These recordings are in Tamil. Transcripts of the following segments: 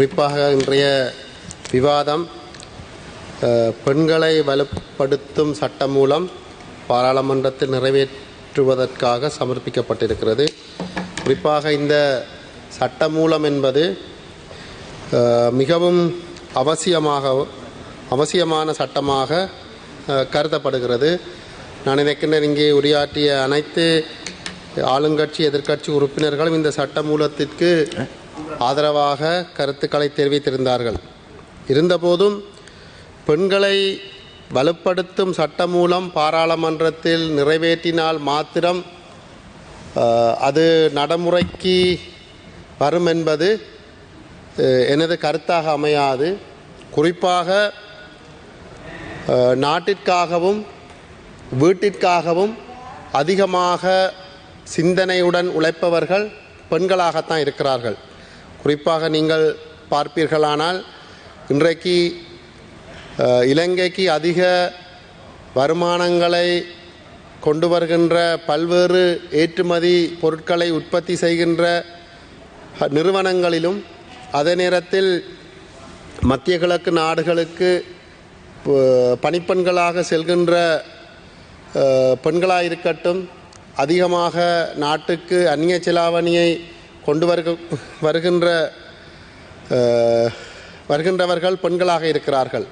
குறிப்பாக இன்றைய விவாதம் பெண்களை வலுப்படுத்தும் சட்டம் மூலம் பாராளுமன்றத்தில் நிறைவேற்றுவதற்காக சமர்ப்பிக்கப்பட்டிருக்கிறது. குறிப்பாக இந்த சட்டமூலம் என்பது மிகவும் அவசியமாக அவசியமான சட்டமாக கருதப்படுகிறது. நான் நினைக்கின்றேன் இங்கே உரையாற்றிய அனைத்து ஆளுங்கட்சி எதிர்க்கட்சி உறுப்பினர்களும் இந்த சட்டமூலத்திற்கு ஆதரவாக கருத்துக்களை தெரிவித்திருந்தார்கள். இருந்தபோதும் பெண்களை வலுப்படுத்தும் சட்டம் மூலம் பாராளுமன்றத்தில் நிறைவேற்றினால் மாத்திரம் அது நடைமுறைக்கு வரும் என்பது எனது கருத்தாக அமையாது. குறிப்பாக நாட்டிற்காகவும் வீட்டிற்காகவும் அதிகமாக சிந்தனையுடன் உழைப்பவர்கள் பெண்களாகத்தான் இருக்கிறார்கள். குறிப்பாக நீங்கள் பார்ப்பீர்களானால் இன்றைக்கு இலங்கைக்கு அதிக வருமானங்களை கொண்டு வருகின்ற பல்வேறு ஏற்றுமதி பொருட்களை உற்பத்தி செய்கின்ற நிறுவனங்களிலும் அதே நேரத்தில் மத்திய கிழக்கு நாடுகளுக்கு பணிப்பெண்களாக செல்கின்ற பெண்களாக இருக்கட்டும் அதிகமாக நாட்டுக்கு அந்நிய செலாவணியை கொண்டு வருக வருகின்ற வருகின்றவர்கள் பெண்களாக இருக்கிறார்கள்.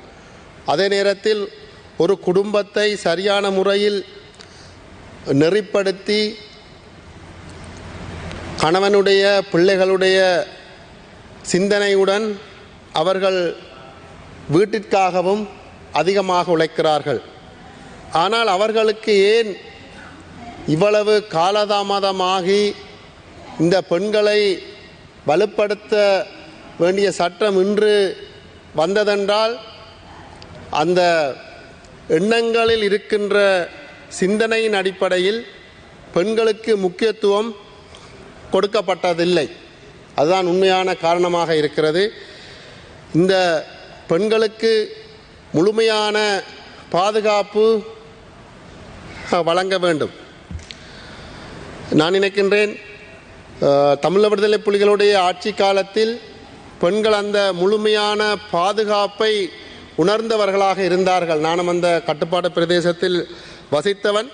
அதே நேரத்தில் ஒரு குடும்பத்தை சரியான முறையில் நெறிப்படுத்தி கணவனுடைய பிள்ளைகளுடைய சிந்தனையுடன் அவர்கள் வீட்டிற்காகவும் அதிகமாக உழைக்கிறார்கள். ஆனால் அவர்களுக்கு ஏன் இவ்வளவு காலதாமதமாகி இந்த பெண்களை வலுப்படுத்த வேண்டிய சட்டம் இன்று வந்ததென்றால் அந்த எண்ணங்களில் இருக்கின்ற சிந்தனையின் அடிப்படையில் பெண்களுக்கு முக்கியத்துவம் கொடுக்கப்பட்டதில்லை. அதுதான் உண்மையான காரணமாக இருக்கிறது. இந்த பெண்களுக்கு முழுமையான பாதுகாப்பு வழங்க வேண்டும். நான் நினைக்கின்றேன் தமிழ் விடுதலை புலிகளுடைய ஆட்சி காலத்தில் பெண்கள் அந்த முழுமையான பாதுகாப்பை உணர்ந்தவர்களாக இருந்தார்கள். நானும் அந்த கட்டுப்பாட்டு பிரதேசத்தில் வசித்தவன்.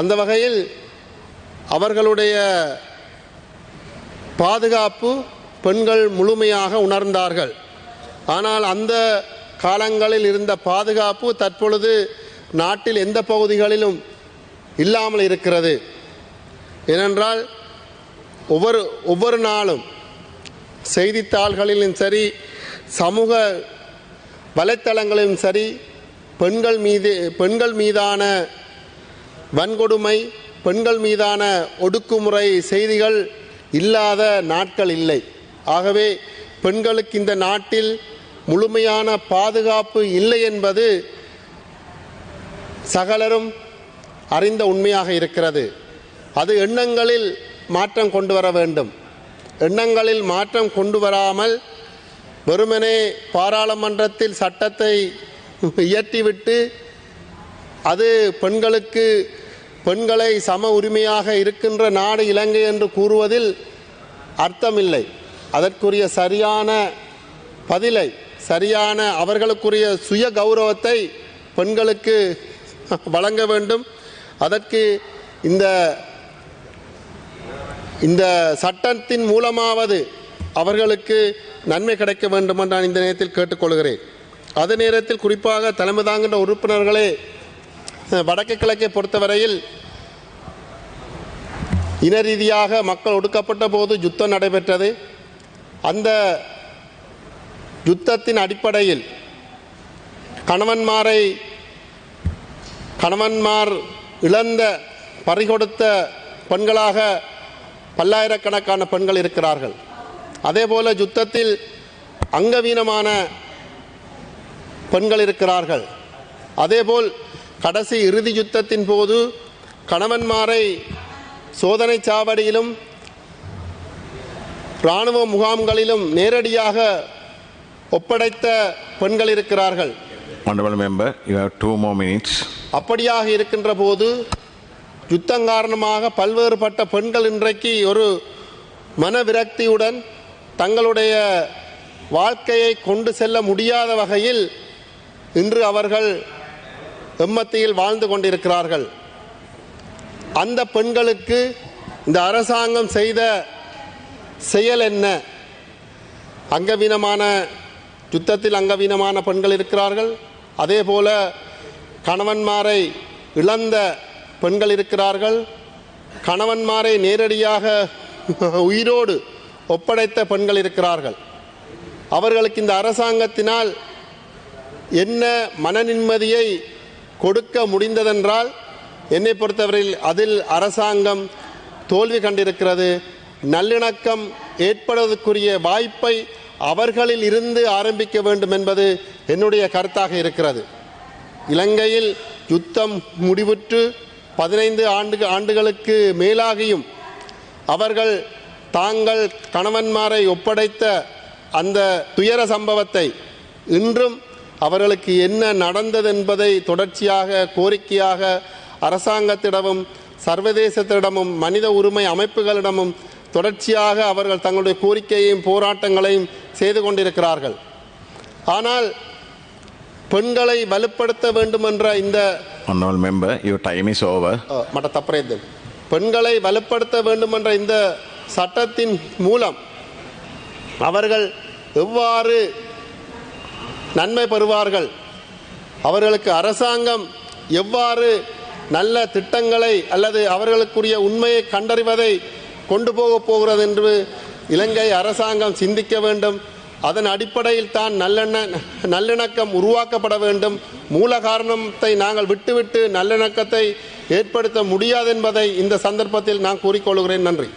அந்த வகையில் அவர்களுடைய பாதுகாப்பு பெண்கள் முழுமையாக உணர்ந்தார்கள். ஆனால் அந்த காலங்களில் இருந்த பாதுகாப்பு தற்பொழுது நாட்டில் எந்த பகுதிகளிலும் இல்லாமல் இருக்கிறது. ஏனென்றால் ஒவ்வொரு ஒவ்வொரு நாளும் செய்தித்தாள்களிலும் சரி சமூக வலைத்தளங்களிலும் சரி பெண்கள் மீது பெண்கள் மீதான வன்கொடுமை பெண்கள் மீதான ஒடுக்குமுறை செய்திகள் இல்லாத நாட்கள் இல்லை. ஆகவே பெண்களுக்கு இந்த நாட்டில் முழுமையான பாதுகாப்பு இல்லை என்பது சகலரும் அறிந்த உண்மையாக இருக்கிறது. அது எண்ணங்களில் மாற்றம் கொண்டு வர வேண்டும். எண்ணங்களில் மாற்றம் கொண்டு வராமல் வெறுமனே பாராளுமன்றத்தில் சட்டத்தை இயற்றிவிட்டு அது பெண்களுக்கு பெண்களை சம உரிமையாக இருக்கின்ற நாடு இலங்கை என்று கூறுவதில் அர்த்தமில்லை. அதற்குரிய சரியான பதிலை சரியான அவர்களுக்குரிய சுய கௌரவத்தை பெண்களுக்கு வழங்க வேண்டும். அதற்கு இந்த இந்த சட்டத்தின் மூலமாவது அவர்களுக்கு நன்மை கிடைக்க வேண்டும் என்று நான் இந்த நேரத்தில் கேட்டுக்கொள்கிறேன். அதே நேரத்தில் குறிப்பாக தலைமை தாங்குகின்ற உறுப்பினர்களே வடக்கு கிழக்கை பொறுத்தவரையில் இன ரீதியாக மக்கள் ஒடுக்கப்பட்ட போது யுத்தம் நடைபெற்றது. அந்த யுத்தத்தின் அடிப்படையில் கணவன்மாரை கணவன்மார் இழந்த பறிகொடுத்த பெண்களாக பல்லாயிரக்கணக்கான பெண்கள் இருக்கிறார்கள். அதேபோல யுத்தத்தில் அங்கவீனமான பெண்கள் இருக்கிறார்கள். அதேபோல் கடைசி இறுதி யுத்தத்தின் போது கணவன்மாரை சோதனை சாவடியிலும் இராணுவ முகாம்களிலும் நேரடியாக ஒப்படைத்த பெண்கள் இருக்கிறார்கள். Honorable member, you have two more minutes. அப்படியாக இருக்கின்ற போது யுத்தம் காரணமாக பல்வேறுபட்ட பெண்கள் இன்றைக்கு ஒரு மன விரக்தியுடன் தங்களுடைய வாழ்க்கையை கொண்டு செல்ல முடியாத வகையில் இன்று அவர்கள் எம்மத்தியில் வாழ்ந்து கொண்டிருக்கிறார்கள். அந்த பெண்களுக்கு இந்த அரசாங்கம் செய்த செயல் என்ன? அங்கவீனமான யுத்தத்தில் அங்கவீனமான பெண்கள் இருக்கிறார்கள். அதே போல கணவன்மாரை இழந்த பெண்கள் இருக்கிறார்கள். கணவன்மாரை நேரடியாக உயிரோடு ஒப்படைத்த பெண்கள் இருக்கிறார்கள். அவர்களுக்கு இந்த அரசாங்கத்தினால் என்ன மன நிம்மதியை கொடுக்க முடிந்ததென்றால் என்னை பொறுத்தவரையில் அதில் அரசாங்கம் தோல்வி கண்டிருக்கிறது. நல்லிணக்கம் ஏற்படுவதற்குரிய வாய்ப்பை அவர்களில் இருந்து ஆரம்பிக்க வேண்டும் என்பது என்னுடைய கருத்தாக இருக்கிறது. இலங்கையில் யுத்தம் முடிவுற்று பதினைந்து ஆண்டு ஆண்டுகளுக்கு மேலாகியும் அவர்கள் தாங்கள் கணவன்மாரை ஒப்படைத்த அந்த துயர சம்பவத்தை இன்றும் அவர்களுக்கு என்ன நடந்தது என்பதை தொடர்ச்சியாக கோரிக்கையாக அரசாங்கத்திடமும் சர்வதேசத்திடமும் மனித உரிமை அமைப்புகளிடமும் தொடர்ச்சியாக அவர்கள் தங்களுடைய கோரிக்கையையும் போராட்டங்களையும் செய்து கொண்டிருக்கிறார்கள். ஆனால் பெண்களை வலுப்படுத்த வேண்டும் என்ற இந்த Honorable member, your time is over. அஹ், மட்ட தப்பரேது பெண்களை வலுப்படுத்த வேண்டும் என்ற இந்த சட்டத்தின் மூலம் அவர்கள் எவ்வாறு நன்மை பெறுவார்கள்? அவர்களுக்கு அரசாங்கம் எவ்வாறு நல்ல திட்டங்களை அல்லது அவர்களுக்குரிய உண்மையை கண்டறிவதை கொண்டு போகப் போகிறது என்று இலங்கை அரசாங்கம் சிந்திக்க வேண்டும். அதன் அடிப்படையில் தான் நல்லெண்ண நல்லிணக்கம் உருவாக்கப்பட வேண்டும். மூல காரணத்தை நாங்கள் விட்டுவிட்டு நல்லிணக்கத்தை ஏற்படுத்த முடியாது என்பதை இந்த சந்தர்ப்பத்தில் நான் கூறிக்கொள்கிறேன். நன்றி.